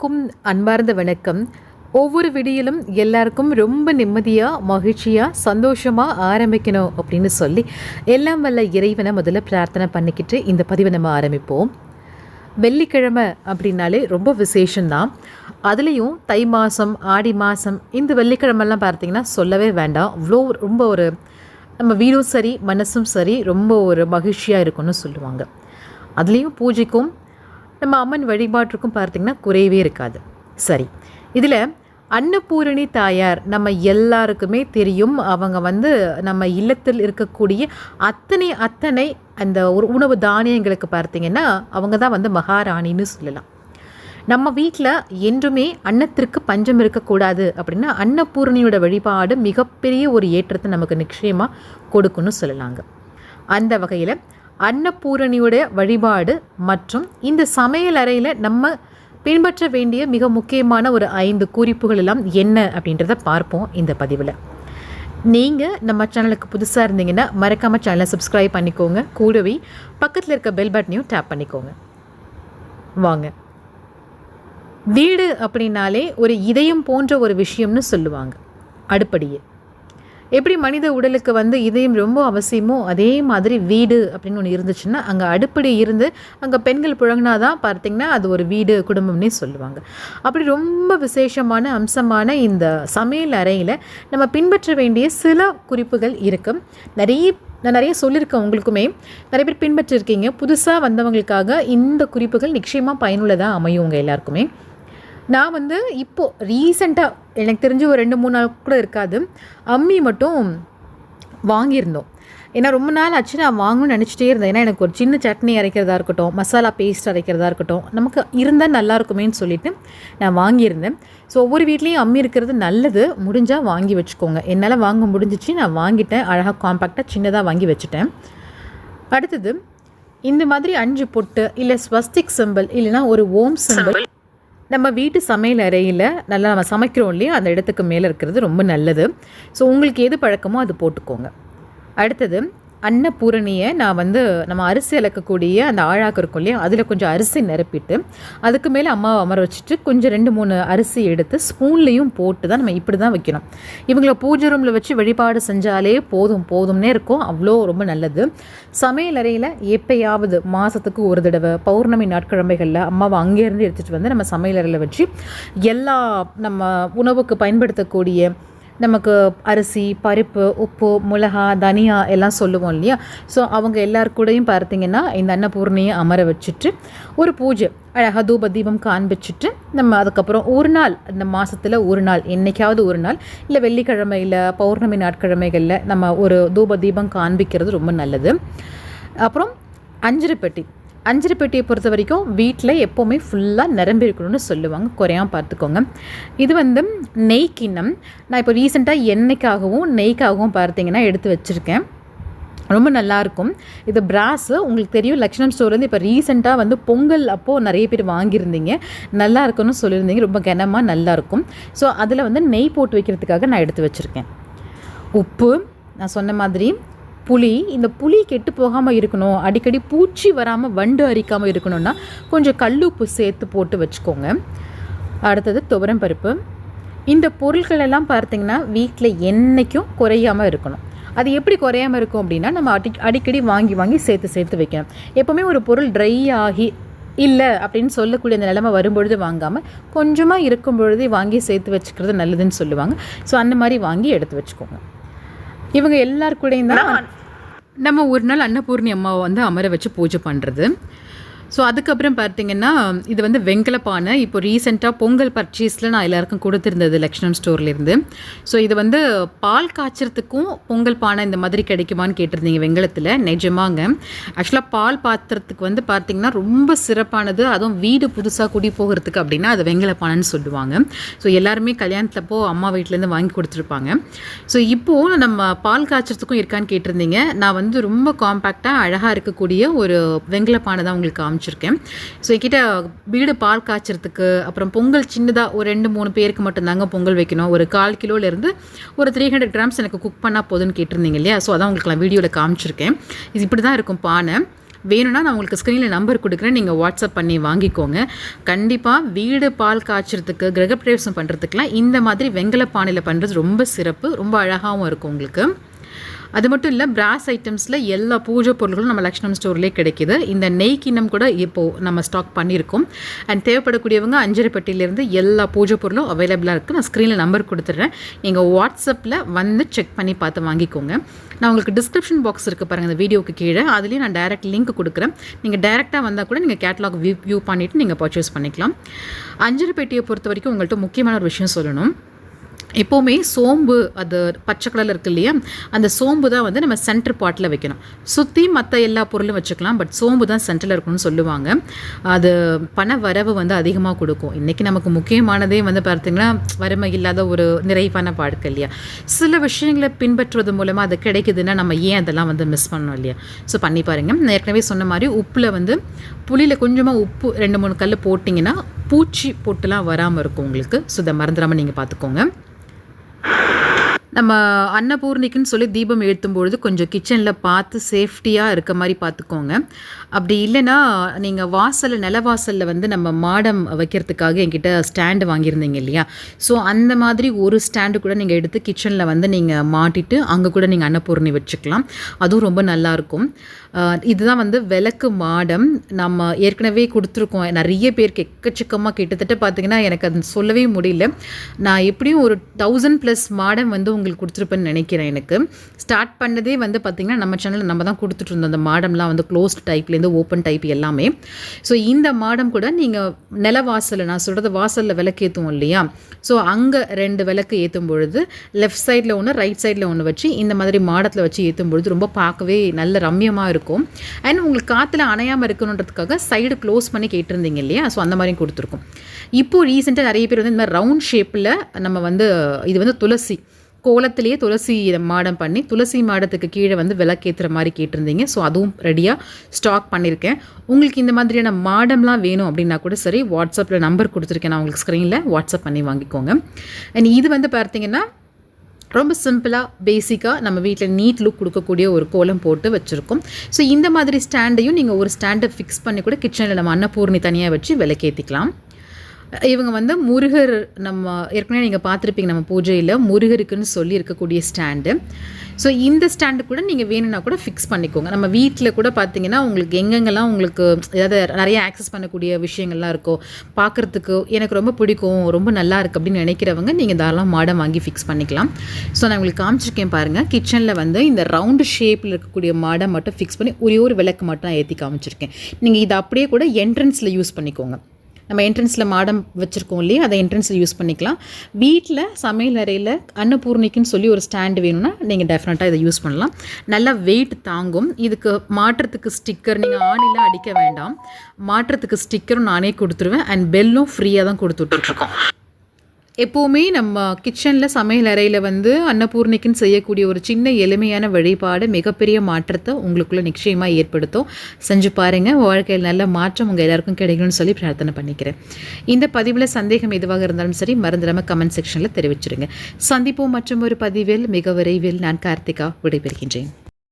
அனைவருக்கும் அன்பார்ந்த வணக்கம். ஒவ்வொரு விடியிலும் எல்லாருக்கும் ரொம்ப நிம்மதியாக மகிழ்ச்சியாக சந்தோஷமாக ஆரம்பிக்கணும் அப்படின்னு சொல்லி எல்லாம் வல்ல இறைவனை முதல்ல பிரார்த்தனை பண்ணிக்கிட்டு இந்த பதிவை நம்ம ஆரம்பிப்போம். வெள்ளிக்கிழமை அப்படின்னாலே ரொம்ப விசேஷம்தான். அதுலேயும் தை மாதம் ஆடி மாதம் இந்த வெள்ளிக்கிழமெல்லாம் பார்த்தீங்கன்னா சொல்லவே வேண்டாம். அவ்வளோ ரொம்ப ஒரு நம்ம வீடும் சரி மனசும் சரி ரொம்ப ஒரு மகிழ்ச்சியாக இருக்கும்னு சொல்லுவாங்க. அதுலேயும் பூஜைக்கும் நம்ம அம்மன் வழிபாட்டுக்கும் பார்த்திங்கன்னா குறையவே இருக்காது. சரி. இதில் அன்னபூரணி தாயார் நம்ம எல்லாருக்குமே தெரியும். அவங்க வந்து நம்ம இல்லத்தில் இருக்கக்கூடிய அத்தனை அத்தனை அந்த ஒரு உணவு தானியங்களுக்கு பார்த்திங்கன்னா அவங்க தான் வந்து மகாராணின்னு சொல்லலாம். நம்ம வீட்டில் என்றுமே அன்னத்திற்கு பஞ்சம் இருக்கக்கூடாது அப்படின்னா அன்னபூரணியோட வழிபாடு மிகப்பெரிய ஒரு ஏற்றத்தை நமக்கு நிச்சயமாக கொடுக்குன்னு சொல்லலாங்க. அந்த வகையில் அன்னபூரணியோட வழிபாடு மற்றும் இந்த சமையல் அறையில் நம்ம பின்பற்ற வேண்டிய மிக முக்கியமான ஒரு ஐந்து குறிப்புகள் எல்லாம் என்ன அப்படின்றத பார்ப்போம் இந்த பதிவில். நீங்கள் நம்ம சேனலுக்கு புதுசாக இருந்தீங்கன்னா மறக்காமல் சேனலை சப்ஸ்கிரைப் பண்ணிக்கோங்க. கூடவே பக்கத்தில் இருக்க பெல் பட்டனையும் டேப் பண்ணிக்கோங்க. வாங்க. வீடு அப்படின்னாலே ஒரு இதயம் போன்ற ஒரு விஷயம்னு சொல்லுவாங்க. அடுப்படியே. எப்படி மனித உடலுக்கு வந்து இதயம் ரொம்ப அவசியமோ அதே மாதிரி வீடு அப்படின்னு ஒன்று இருந்துச்சுன்னா அங்கே அடுப்படி இருந்து அங்கே பெண்கள் புழங்கினாதான் பார்த்தீங்கன்னா அது ஒரு வீடு குடும்பம்னே சொல்லுவாங்க. அப்படி ரொம்ப விசேஷமான அம்சமான இந்த சமையல் அறையில் நம்ம பின்பற்ற வேண்டிய சில குறிப்புகள் இருக்கும் நிறைய நான் நிறைய சொல்லியிருக்கேன் உங்களுக்குமே. நிறைய பேர் பின்பற்றிருக்கீங்க. புதுசாக வந்தவங்களுக்காக இந்த குறிப்புகள் நிச்சயமாக பயனுள்ளதாக அமையும் உங்கள் எல்லாருக்குமே. நான் வந்து இப்போது ரீசெண்டாக எனக்கு தெரிஞ்சு ஒரு ரெண்டு மூணு நாள் கூட இருக்காது. அம்மி மட்டும் வாங்கியிருந்தோம். ஏன்னா ரொம்ப நாள் ஆச்சு நான் வாங்கணும்னு நினச்சிட்டே இருந்தேன். ஏன்னா எனக்கு ஒரு சின்ன சட்னி அரைக்கிறதா இருக்கட்டும் மசாலா பேஸ்ட் அரைக்கிறதா இருக்கட்டும் நமக்கு இருந்தால் நல்லா இருக்குமேன்னு சொல்லிட்டு நான் வாங்கியிருந்தேன். ஸோ ஒவ்வொரு வீட்லேயும் அம்மி இருக்கிறது நல்லது. முடிஞ்சால் வாங்கி வச்சுக்கோங்க. என்னால் வாங்க முடிஞ்சிச்சு. நான் வாங்கிட்டேன். அழகாக காம்பேக்டாக சின்னதாக வாங்கி வச்சுட்டேன். அடுத்தது இந்த மாதிரி அஞ்சு பொட்டு இல்லை ஸ்வஸ்திக் சிம்பிள் இல்லைனா ஒரு ஓம் சிம்பிள் நம்ம வீட்டு சமையல் அறையில் நல்லா நம்ம சமைக்கிறோம் இல்லையா? அந்த இடத்துக்கு மேலே இருக்கிறது ரொம்ப நல்லது. ஸோ உங்களுக்கு எது பழக்கமோ அது போட்டுக்கோங்க. அடுத்தது அன்னபூரணியை நான் வந்து நம்ம அரிசி இழக்கக்கூடிய அந்த ஆழாக்கு இருக்கும் இல்லையா? அதில் கொஞ்சம் அரிசி நிரப்பிட்டு அதுக்கு மேலே அம்மாவை அமர வச்சுட்டு கொஞ்சம் ரெண்டு மூணு அரிசி எடுத்து ஸ்பூன்லேயும் போட்டு தான் நம்ம இப்படி தான் வைக்கணும். இவங்களை பூஜை ரூமில் வச்சு வழிபாடு செஞ்சாலே போதும் போதும்னே இருக்கும். அவ்வளோ ரொம்ப நல்லது. சமையல் அறையில் எப்பயாவது மாதத்துக்கு ஒரு தடவை பௌர்ணமி நாட்கிழமைகளில் அம்மாவை அங்கேருந்து எடுத்துகிட்டு வந்து நம்ம சமையல் அறையில் வச்சு எல்லா நம்ம உணவுக்கு பயன்படுத்தக்கூடிய நமக்கு அரிசி பருப்பு உப்பு மிளகா தனியா எல்லாம் சொல்லுவோம் இல்லையா? ஸோ அவங்க எல்லார் கூடயும் பார்த்தீங்கன்னா இந்த அன்னபூர்ணியை அமர வச்சுட்டு ஒரு பூஜை அழகாக தூப தீபம் காண்பிச்சுட்டு நம்ம அதுக்கப்புறம் ஒரு நாள் இந்த மாதத்தில் ஒரு நாள் என்றைக்காவது ஒரு நாள் இல்லை வெள்ளிக்கிழமையில் பௌர்ணமி நாட்கிழமைகளில் நம்ம ஒரு தூப தீபம் காண்பிக்கிறது ரொம்ப நல்லது. அப்புறம் அஞ்சரை பெட்டி அஞ்சரை பெட்டியை பொறுத்த வரைக்கும் வீட்டில் எப்போவுமே ஃபுல்லாக நிரம்பி இருக்கணும்னு சொல்லுவாங்க. குறையாம பார்த்துக்கோங்க. இது வந்து நெய் கிண்ணம். நான் இப்போ ரீசெண்டாக எண்ணெய்க்காகவும் நெய்க்காகவும் பார்த்தீங்கன்னா எடுத்து வச்சுருக்கேன். ரொம்ப நல்லாயிருக்கும் இது பிராஸு உங்களுக்கு தெரியும் லக்ஷ்மண் ஸ்டோர்லேருந்து இப்போ ரீசெண்டாக வந்து பொங்கல் அப்போது நிறைய பேர் வாங்கியிருந்தீங்க. நல்லா இருக்குன்னு சொல்லியிருந்தீங்க. ரொம்ப கனமாக நல்லாயிருக்கும் ஸோ அதில் வந்து நெய் போட்டு வைக்கிறதுக்காக நான் எடுத்து வச்சுருக்கேன். உப்பு நான் சொன்ன மாதிரி புளி இந்த புளி கெட்டு போகாமல் இருக்கணும். அடிக்கடி பூச்சி வராமல் வண்டு அரிக்காமல் இருக்கணும்னா கொஞ்சம் கல்லுப்பு சேர்த்து போட்டு வச்சுக்கோங்க. அடுத்தது துவரம் பருப்பு. இந்த பொருட்கள் எல்லாம் பார்த்திங்கன்னா வீட்டில் என்றைக்கும் குறையாமல் இருக்கணும். அது எப்படி குறையாமல் இருக்கும் அப்படின்னா நம்ம அடி அடிக்கடி வாங்கி வாங்கி சேர்த்து சேர்த்து வைக்கணும். எப்போவுமே ஒரு பொருள் ட்ரை ஆகி இல்லை அப்படின்னு சொல்லக்கூடிய அந்த நிலைமை வரும்பொழுது வாங்காமல் கொஞ்சமாக இருக்கும் பொழுதே வாங்கி சேர்த்து வச்சுக்கிறது நல்லதுன்னு சொல்லுவாங்க. ஸோ அந்த மாதிரி வாங்கி எடுத்து வச்சுக்கோங்க. இவங்க எல்லாருக்கூடையும் தான் நம்ம ஒரு நாள் அன்னபூர்ணி அம்மாவை வந்து அமர வச்சு பூஜை பண்ணுறது ஸோ அதுக்கப்புறம் பார்த்தீங்கன்னா இது வந்து வெங்கலப்பானை. இப்போ ரீசெண்டாக பொங்கல் பர்ச்சேஸில் நான் எல்லாருக்கும் கொடுத்துருந்தது லக்ஷ்மண் ஸ்டோர்லேருந்து ஸோ இது வந்து பால் காய்ச்சறதுக்கும் பொங்கல் பானை இந்த மாதிரி கிடைக்குமான்னு கேட்டிருந்தீங்க வெங்கலத்தில். நிஜமாங்க. ஆக்சுவலாக பால் பாத்திரத்துக்கு வந்து பார்த்திங்கன்னா ரொம்ப சிறப்பானது. அதுவும் வீடு புதுசாக குடி போகிறதுக்கு அப்படின்னா அது வெங்கல பானைன்னு சொல்லுவாங்க. ஸோ எல்லாருமே கல்யாணத்தப்போ அம்மா வீட்டிலேருந்து வாங்கி கொடுத்துருப்பாங்க. ஸோ இப்போது நம்ம பால் காய்ச்சறதுக்கும் இருக்கான்னு கேட்டிருந்தீங்க. நான் வந்து ரொம்ப காம்பேக்டாக அழகாக இருக்கக்கூடிய ஒரு வெங்கல பானை தான் உங்களுக்கு காமிச்சிருக்கேன் ஸோ என்கிட்ட வீடு பால் காய்ச்சறதுக்கு அப்புறம் பொங்கல் சின்னதாக ஒரு ரெண்டு மூணு பேருக்கு மட்டும்தாங்க பொங்கல் வைக்கணும். ஒரு கால் கிலோலேருந்து ஒரு த்ரீ ஹண்ட்ரட் கிராம்ஸ் எனக்கு குக் பண்ணால் போதுன்னு கேட்டிருந்தீங்க இல்லையா? ஸோ அதான் உங்களுக்கு நான் வீடியோவில் காமிச்சிருக்கேன். இது இப்படி தான் இருக்கும் பானை. வேணும்னா நான் உங்களுக்கு ஸ்க்ரீனில் நம்பர் கொடுக்குறேன். நீங்கள் வாட்ஸ்அப் பண்ணி வாங்கிக்கோங்க. கண்டிப்பாக வீடு பால் காய்ச்சறதுக்கு கிரகப்பிரவேசம் பண்ணுறதுக்குலாம் இந்த மாதிரி வெங்கல பானையில் பண்ணுறது ரொம்ப சிறப்பு. ரொம்ப அழகாகவும் இருக்கும் உங்களுக்கு. அது மட்டும் இல்லை பிராஸ் ஐட்டம்ஸில் எல்லா பூஜை பொருட்களும் நம்ம லக்ஷ்மம் ஸ்டோர்லேயே கிடைக்கிது. இந்த நெய் கிண்ணம் கூட இப்போது நம்ம ஸ்டாக் பண்ணியிருக்கோம். அண்ட் தேவைப்படக்கூடியவங்க அஞ்சரைப்பட்டியிலேருந்து எல்லா பூஜை பொருளும் அவைலபிளாக இருக்குது நான் ஸ்க்ரீனில் நம்பர் கொடுத்துட்றேன். நீங்கள் வாட்ஸ்அப்பில் வந்து செக் பண்ணி பார்த்து வாங்கிக்கோங்க. நான் உங்களுக்கு டிஸ்கிரிப்ஷன் பாக்ஸ் இருக்குது பாருங்கள் இந்த வீடியோக்கு கீழே. அதுலேயும் நான் டைரக்ட் லிங்க் கொடுக்குறேன். நீங்கள் டைரெக்டாக வந்தால் கூட நீங்கள் கேட்லாக் வியூ வியூ பண்ணிவிட்டு நீங்கள் பர்ச்சேஸ் பண்ணிக்கலாம். அஞ்சரை பெட்டியை பொறுத்த வரைக்கும் உங்கள்கிட்ட முக்கியமான ஒரு விஷயம் சொல்லணும். எப்போவுமே சோம்பு அது பச்சை கலரில் இருக்கு இல்லையா? அந்த சோம்பு தான் வந்து நம்ம சென்டர் பாட்டில் வைக்கணும். சுற்றி மற்ற எல்லா பொருளும் வச்சுக்கலாம் பட் சோம்பு தான் சென்டரில் இருக்கணும்னு சொல்லுவாங்க. அது பண வரவு வந்து அதிகமாக கொடுக்கும். இன்றைக்கி நமக்கு முக்கியமானதே வந்து பார்த்திங்கன்னா வறுமை இல்லாத ஒரு நிறைவான வாழ்க்கை இல்லையா? சில விஷயங்களை பின்பற்றுவது மூலமாக அது கிடைக்குதுன்னா நம்ம ஏன் அதெல்லாம் வந்து மிஸ் பண்ணோம் இல்லையா? ஸோ பண்ணி பாருங்கள் நான் ஏற்கனவே சொன்ன மாதிரி உப்பில் வந்து புளியில் கொஞ்சமாக உப்பு ரெண்டு மூணு கல் போட்டிங்கன்னா பூச்சி பொட்டுலாம் வராமல் இருக்கும் உங்களுக்கு. ஸோ இதை மறந்துடாமல் நீங்கள் பார்த்துக்கோங்க நம்ம அன்னபூர்ணிக்குன்னு சொல்லி தீபம் ஏற்றும் பொழுது கொஞ்சம் கிச்சனில் பார்த்து சேஃப்டியாக இருக்க மாதிரி பார்த்துக்கோங்க. அப்படி இல்லைன்னா நீங்கள் வாசலில் நிலவாசலில் வந்து நம்ம மாடம் வைக்கிறதுக்காக என்கிட்ட ஸ்டாண்டு வாங்கியிருந்தீங்க இல்லையா? ஸோ அந்த மாதிரி ஒரு ஸ்டாண்டு கூட நீங்கள் எடுத்து கிச்சனில் வந்து நீங்கள் மாட்டிட்டு அங்கே கூட நீங்கள் அன்னபூர்ணி வச்சுக்கலாம். அதுவும் ரொம்ப நல்லாயிருக்கும் இதுதான் வந்து விளக்கு மாடம். நம்ம ஏற்கனவே கொடுத்துருக்கோம். நிறைய பேருக்கு எக்கச்சக்கமாக கிட்டத்தட்ட பார்த்தீங்கன்னா எனக்கு அது சொல்லவே முடியல. நான் எப்படியும் ஒரு தௌசண்ட் ப்ளஸ் மாடம் வந்து உங்களுக்கு கொடுத்துருப்பேன்னு நினைக்கிறேன் எனக்கு. ஸ்டார்ட் பண்ணதே வந்து பார்த்திங்கன்னா நம்ம சேனலில் நம்ம தான் கொடுத்துட்டு இருந்தோம். அந்த மாடம்லாம் வந்து க்ளோஸ்ட் டைப்லேருந்து ஓப்பன் டைப் எல்லாமே. ஸோ இந்த மாடம் கூட நீங்கள் நில வாசலில் நான் சொல்கிறது வாசலில் விளக்கு ஏற்றுவோம் இல்லையா? ஸோ அங்கே ரெண்டு விளக்கு ஏற்றும் பொழுது லெஃப்ட் சைடில் ஒன்று ரைட் சைடில் ஒன்று வச்சு இந்த மாதிரி மாடத்தில் வச்சு ஏற்றும் பொழுது ரொம்ப பார்க்கவே நல்ல ரம்யமாக இருக்கும். அண்ட் உங்களுக்கு காற்றுல அணையாமல் இருக்கணுன்றதுக்காக சைடு க்ளோஸ் பண்ணி கேட்டிருந்தீங்க இல்லையா? ஸோ அந்த மாதிரியும் கொடுத்துருக்கோம். இப்போது ரீசெண்டாக நிறைய பேர் வந்து இந்த மாதிரி ரவுண்ட் ஷேப்பில் நம்ம வந்து இது வந்து துளசி கோலத்திலேயே துளசி மாடம் பண்ணி துளசி மாடத்துக்கு கீழே வந்து விளக்கேற்றுற மாதிரி கேட்டிருந்தீங்க. ஸோ அதுவும் ரெடியாக ஸ்டாக் பண்ணியிருக்கேன். உங்களுக்கு இந்த மாதிரியான மாடம்லாம் வேணும் அப்படின்னா கூட சரி வாட்ஸ்அப்பில் நம்பர் கொடுத்துருக்கேன். நான் உங்களுக்கு ஸ்க்ரீனில் வாட்ஸ்அப் பண்ணி வாங்கிக்கோங்க. அண்ட் இது வந்து பார்த்தீங்கன்னா ரொம்ப சிம்பிளாக பேசிக்காக நம்ம வீட்டில் நீட் லுக் கொடுக்கக்கூடிய ஒரு கோலம் போட்டு வச்சுருக்கோம். ஸோ இந்த மாதிரி ஸ்டாண்டையும் நீங்கள் ஒரு ஸ்டாண்டை ஃபிக்ஸ் பண்ணி கூட கிச்சனில் நம்ம அன்னபூர்ணி தனியாக வச்சு விளக்கேற்றிக்கலாம் இவங்க வந்து முருகர் நம்ம ஏற்கனவே நீங்கள் பார்த்துருப்பீங்க நம்ம பூஜையில் முருகருக்குன்னு சொல்லி இருக்கக்கூடிய ஸ்டாண்டு ஸோ இந்த ஸ்டாண்டு கூட நீங்கள் வேணும்னா கூட ஃபிக்ஸ் பண்ணிக்கோங்க. நம்ம வீட்டில் கூட பார்த்தீங்கன்னா உங்களுக்கு எங்கெங்கெல்லாம் உங்களுக்கு ஏதாவது நிறைய ஆக்சஸ் பண்ணக்கூடிய விஷயங்கள்லாம் இருக்கோ பார்க்குறதுக்கு எனக்கு ரொம்ப பிடிக்கும் ரொம்ப நல்லா இருக்குது அப்படின்னு நினைக்கிறவங்க நீங்கள் தாராளம் மாடம் வாங்கி ஃபிக்ஸ் பண்ணிக்கலாம். ஸோ நான் உங்களுக்கு காமிச்சிருக்கேன் பாருங்கள் கிச்சனில் வந்து இந்த ரவுண்டு ஷேப்பில் இருக்கக்கூடிய மாடம் மட்டும் ஃபிக்ஸ் பண்ணி ஒரே ஒரு விளக்கு மட்டும் நான் ஏற்றி காமிச்சிருக்கேன். நீங்கள் இதை அப்படியே கூட என்ட்ரன்ஸில் யூஸ் பண்ணிக்கோங்க. நம்ம என்ட்ரன்ஸில் மாடம் வச்சுருக்கோம் இல்லையா? அதை என்ட்ரன்ஸில் யூஸ் பண்ணிக்கலாம். வீட்டில் சமையல் அறையில் அன்னபூர்ணிக்குன்னு சொல்லி ஒரு ஸ்டாண்டு வேணும்னா நீங்கள் டெஃபினட்டாக இதை யூஸ் பண்ணலாம். நல்லா வெயிட் தாங்கும். இதுக்கு மாற்றத்துக்கு ஸ்டிக்கர் நீங்கள் ஆணிலாம் அடிக்க வேண்டாம். மாற்றத்துக்கு ஸ்டிக்கரும் நானே கொடுத்துருவேன். அண்ட் பெல்லும் ஃப்ரீயாக தான் கொடுத்துட்ருக்கோம் எப்போவுமே நம்ம கிச்சனில் சமையல் அறையில் வந்து அன்னபூர்ணிக்குன்னு செய்யக்கூடிய ஒரு சின்ன எளிமையான வழிபாடு மிகப்பெரிய மாற்றத்தை உங்களுக்குள்ளே நிச்சயமாக ஏற்படுத்தும். செஞ்சு பாருங்கள் வாழ்க்கையில் நல்ல மாற்றம் உங்கள் எல்லாருக்கும் கிடைக்கணும்னு சொல்லி பிரார்த்தனை பண்ணிக்கிறேன். இந்த பதிவில் சந்தேகம் எதுவாக இருந்தாலும் சரி மறந்துடாமல் கமெண்ட் செக்ஷனில் தெரிவிச்சிருங்க. சந்திப்போம் மற்றும் ஒரு பதிவில் மிக விரைவில் நான் கார்த்திகா விடைபெறுகின்றேன்.